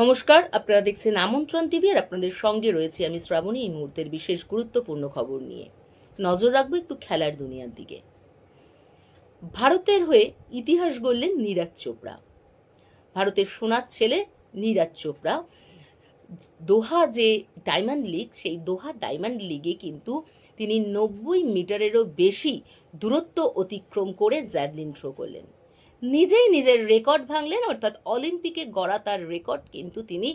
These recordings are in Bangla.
নমস্কার, আপনারা দেখছেন আমন্ত্রণ টিভি আর আপনাদের সঙ্গে রয়েছে আমি শ্রাবণী এই মুহূর্তের বিশেষ গুরুত্বপূর্ণ খবর নিয়ে। নজর রাখব একটু খেলার দুনিয়ার দিকে। ভারতের হয়ে ইতিহাস গড়লেন নীরাজ চোপড়া। ভারতের সোনার ছেলে নীরাজ চোপড়া। দোহা যে ডায়মন্ড লিগ, সেই দোহা ডায়মন্ড লিগে কিন্তু তিনি নব্বই মিটারেরও বেশি দূরত্ব অতিক্রম করে জ্যাভলিন থ্রো করলেন। নিজেই নিজের রেকর্ড ভাঙলেন, অর্থাৎ অলিম্পিকে গড়া তার রেকর্ড কিন্তু তিনি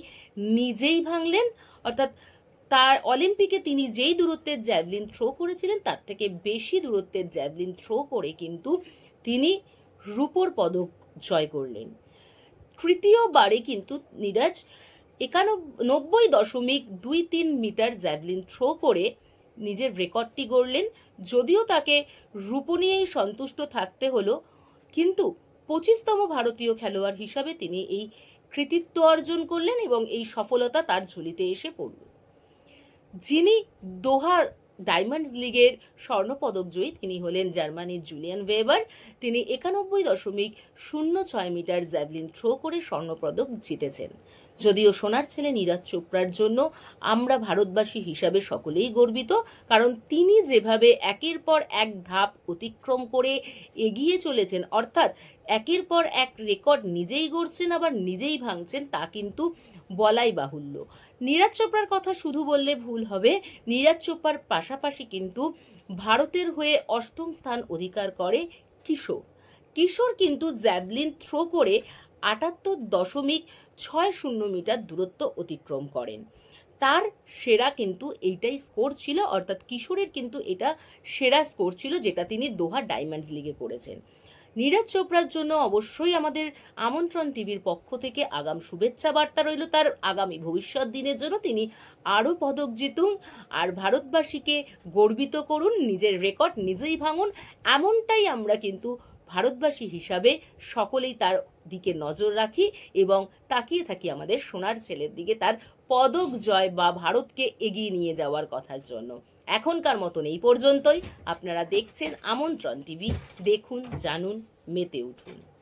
নিজেই ভাঙলেন। অর্থাৎ তার অলিম্পিকে তিনি যেই দূরত্বের জ্যাভলিন থ্রো করেছিলেন, তার থেকে বেশি দূরত্বের জ্যাভলিন থ্রো করে কিন্তু তিনি রূপোর পদক জয় করলেন। তৃতীয়বারে কিন্তু নীরাজ একানব্বই নব্বই দশমিক দুই তিন মিটার জ্যাভলিন থ্রো করে নিজের রেকর্ডটি গড়লেন। যদিও তাকে রূপো নিয়েই সন্তুষ্ট থাকতে হলো, কিন্তু পঁচিশতম ভারতীয় খেলোয়াড় হিসাবে তিনি এই কৃতিত্ব অর্জন করলেন এবং এই সফলতা তার ঝুলিতে এসে পড়ল। যিনি দোহা ডায়মন্ডস লিগের স্বর্ণপদক জয়ী তিনি হলেন জার্মানির জুলিয়ান ওয়েবার। তিনি একানব্বই দশমিক শূন্য ছয় মিটার জ্যাভলিন থ্রো করে স্বর্ণপদক জিতেছেন। যদিও সোনার ছেলে নীরাজ চোপড়ার জন্য আমরা ভারতবাসী হিসাবে সকলেই গর্বিত, কারণ তিনি যেভাবে একের পর এক ধাপ অতিক্রম করে এগিয়ে চলেছেন, অর্থাৎ একের পর এক রেকর্ড নিজেই গড়ছেন, আবার নিজেই ভাঙছেন, তা কিন্তু বলাই বাহুল্য। নীরাজ চোপড়ার কথা শুধু বললে ভুল হবে। নীরাজ চোপড়ার পাশাপাশি কিন্তু ভারতের হয়ে অষ্টম স্থান অধিকার করে কিশোর। কিশোর কিন্তু জ্যাভলিন থ্রো করে আটাত্তর দশমিক ছয় শূন্য মিটার দূরত্ব অতিক্রম করেন। তার সেরা কিন্তু এইটাই স্কোর ছিল, অর্থাৎ কিশোরের কিন্তু এটা সেরা স্কোর ছিল, যেটা তিনি দোহা ডায়মন্ডস লিগে করেছেন। নীরজ চোপড়ার জন্য অবশ্যই আমাদের আমন্ত্রণ টিভির পক্ষ থেকে আগাম শুভেচ্ছা বার্তা রইল তার আগামী ভবিষ্যৎ দিনের জন্য। তিনি আরও পদক জিতুন আর ভারতবাসীকে গর্বিত করুন, নিজের রেকর্ড নিজেই ভাঙুন। এমনটাই আমরা কিন্তু ভারতবাসী হিসাবে সকলেই তার দিকে নজর রাখি এবং তাকিয়ে থাকি আমাদের সোনার ছেলের দিকে তার পদক জয় বা ভারতকে এগিয়ে নিয়ে যাওয়ার কথার জন্য। এখনকার মতন এই পর্যন্তই। আপনারা দেখছেন আমন্ত্রণ টিভি। দেখুন, জানুন, মেতে উঠুন।